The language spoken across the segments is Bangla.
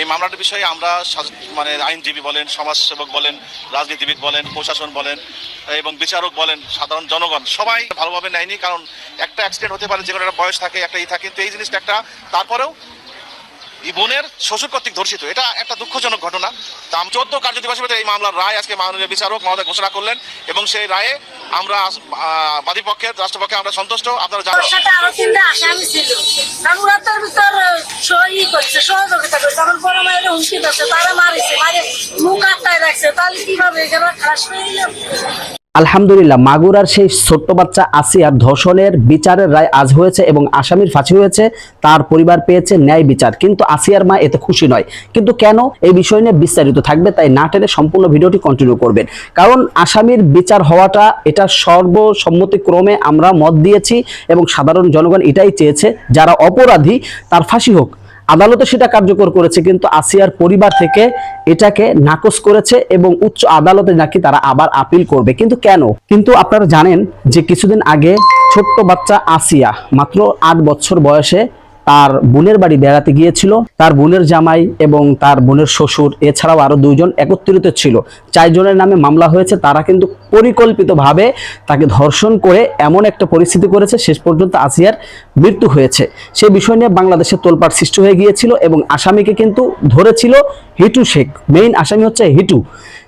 এই মামলাটার বিষয়ে আমরা মানে আইনজীবী বলেন, সমাজসেবক বলেন, রাজনীতিবিদ বলেন, প্রশাসন বলেন, এবং বিচারক বলেন, সাধারণ জনগণ, সবাই ভালোভাবে নেয়নি, কারণ একটা অ্যাক্সিডেন্ট হতে পারে, যে কোনো একটা বয়স থাকে, একটা ই থাকে কিন্তু এই জিনিসটা একটা, তারপরেও বোনের শ্বশুর কর্তৃক ধর্ষিত। এটা একটা দুঃখজনক ঘটনা। আমি চোদ্দ কার্য ভিতরে এই মামলার রায় আজকে মাননীয় বিচারক মহোদয় ঘোষণা করলেন এবং সেই রায়ে আমরা বাদীপক্ষের, রাষ্ট্রপক্ষে আমরা সন্তুষ্ট। আপনারা জানেন গেল? আলহামদুলিল্লাহ, মাগুরার সেই ছোট্ট বাচ্চা আসিয়ার ধর্ষণের বিচারের রায় আজ হয়েছে এবং আসামির ফাঁসি হয়েছে, তার পরিবার পেয়েছে ন্যায় বিচার। কিন্তু আসিয়ার মা এতে খুশি নয়। কিন্তু কেন এই বিষয় নিয়ে বিস্তারিত থাকবে তাই না টেনে সম্পূর্ণ ভিডিওটি কন্টিনিউ করবেন। কারণ আসামির বিচার হওয়াটা এটা সর্বসম্মতিক্রমে আমরা মত দিয়েছি এবং সাধারণ জনগণ এটাই চেয়েছে, যারা অপরাধী তার ফাঁসি হোক। আদালতে সেটা কার্যকর করেছে, কিন্তু আসিয়ার পরিবার থেকে এটাকে নাকচ করেছে এবং উচ্চ আদালতে নাকি তারা আবার আপিল করবে। কিন্তু কেন? কিন্তু আপনারা জানেন যে কিছুদিন আগে ছোট্ট বাচ্চা আসিয়া, মাত্র আট বছর বয়সে তার বোনের বাড়ি বেড়াতে গিয়েছিল, তার বোনের জামাই এবং তার বোনের শ্বশুর, এছাড়াও আরও দুইজন একত্রিত ছিল। চারজনের নামে মামলা হয়েছে, তারা কিন্তু পরিকল্পিতভাবে তাকে ধর্ষণ করে এমন একটা পরিস্থিতি করেছে, শেষ পর্যন্ত আসিয়ার মৃত্যু হয়েছে। সে বিষয় নিয়ে বাংলাদেশে তোলপাড় সৃষ্টি হয়ে গিয়েছিল এবং আসামিকে কিন্তু ধরেছিল হিটু শেখ। মেইন আসামি হচ্ছে হিটু।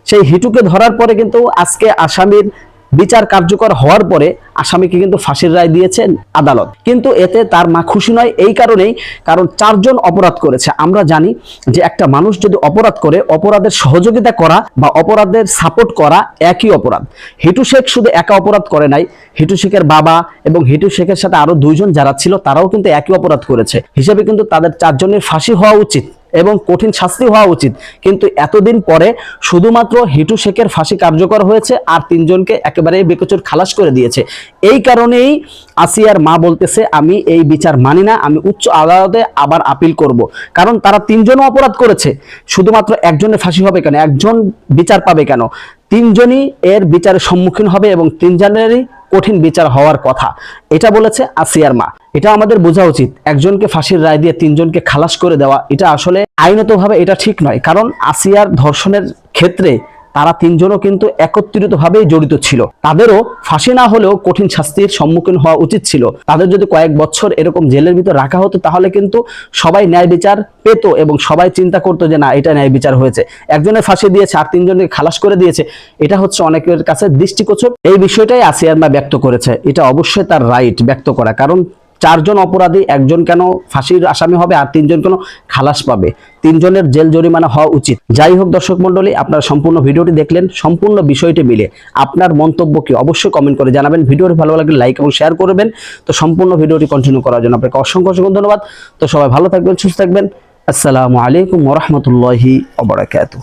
সেই হিটুকে ধরার পরে কিন্তু আজকে আসামির বিচার কার্যকর হওয়ার পরে আসামিকে কিন্তু ফাঁসির রায় দিয়েছে আদালত। কিন্তু এতে তার মা খুশি নয় এই কারণেই কারণ চারজন অপরাধ করেছে। আমরা জানি যে একটা মানুষ যদি অপরাধ করে, অপরাধের সহযোগিতা করা বা অপরাধের সাপোর্ট করা একই অপরাধ। হিটু শেখ শুধু একা অপরাধ করে নাই, হিটু শেখের বাবা এবং হিটু শেখের সাথে আরও দুইজন যারা ছিল, তারাও কিন্তু একই অপরাধ করেছে। হিসেবে কিন্তু তাদের চারজনের ফাঁসি হওয়া উচিত। এবং কঠিন শাস্তি হওয়া উচিত। কিন্তু এতদিন পরে শুধুমাত্র হিটু শেখের ফাঁসি কার্যকর হয়েছে আর তিনজনকে একেবারে বেকচুর খালাস করে দিয়েছে। এই কারণেই আসিয়ার মা বলতেছে, আমি এই বিচার মানি না, আমি উচ্চ আদালতে আবার আপিল করব। কারণ তারা তিনজনও অপরাধ করেছে। শুধুমাত্র একজনের ফাঁসি হবে কেন? একজন বিচার পাবে কেন? তিনজনই এর বিচারের সম্মুখীন হবে এবং তিনজনেরই কঠিন বিচার হওয়ার কথা। এটা বলেছে আসিয়ার মা। এটা আমাদের বোঝা উচিত। একজনকে ফাঁসির রায় দিয়ে তিনজনকে খালাস করে দেওয়া, এটা আসলে আইনতভাবে এটা ঠিক নয়। কারণ আসিয়ার ধর্ষণের ক্ষেত্রে তারা তিনজনও কিন্তু একত্রিতভাবেই জড়িত ছিল। তাদেরও ফাঁসি না হলেও কঠিন শাস্তির সম্মুখীন হওয়া উচিত ছিল। তাদের যদি কয়েক বছর এরকম জেলের ভিতর রাখা হতো, তাহলে কিন্তু সবাই ন্যায় বিচার পেত এবং সবাই চিন্তা করতো যে, না, এটা ন্যায় বিচার হয়েছে। একজনের ফাঁসি দিয়েছে, আর তিনজনকে খালাস করে দিয়েছে। এটা হচ্ছে অনেকের কাছে দৃষ্টিগোচর। এই বিষয়টাই আসিয়ার মা ব্যক্ত করেছে। এটা অবশ্যই তার রাইট ব্যক্ত করা। কারণ চারজন অপরাধী, একজন কেন ফাঁসির আসামি হবে আর তিনজন কেন খালাস পাবে? তিনজনের জেল জরিমানা হওয়া উচিত। যাই হোক দর্শক মন্ডলী আপনারা সম্পূর্ণ ভিডিওটি দেখলেন, সম্পূর্ণ বিষয়টি মিলে। আপনার মন্তব্য কি অবশ্যই কমেন্ট করে জানাবেন। ভিডিওটি ভালো লাগলে লাইক এবং শেয়ার করবেন। তো সম্পূর্ণ ভিডিওটি কন্টিনিউ করার জন্য আপনাকে অসংখ্য অসংখ্য ধন্যবাদ। তো সবাই ভালো থাকবেন, সুস্থ থাকবেন। আসসালামু আলাইকুম ওরহমতুল্লাহি ওবরাকাতুহ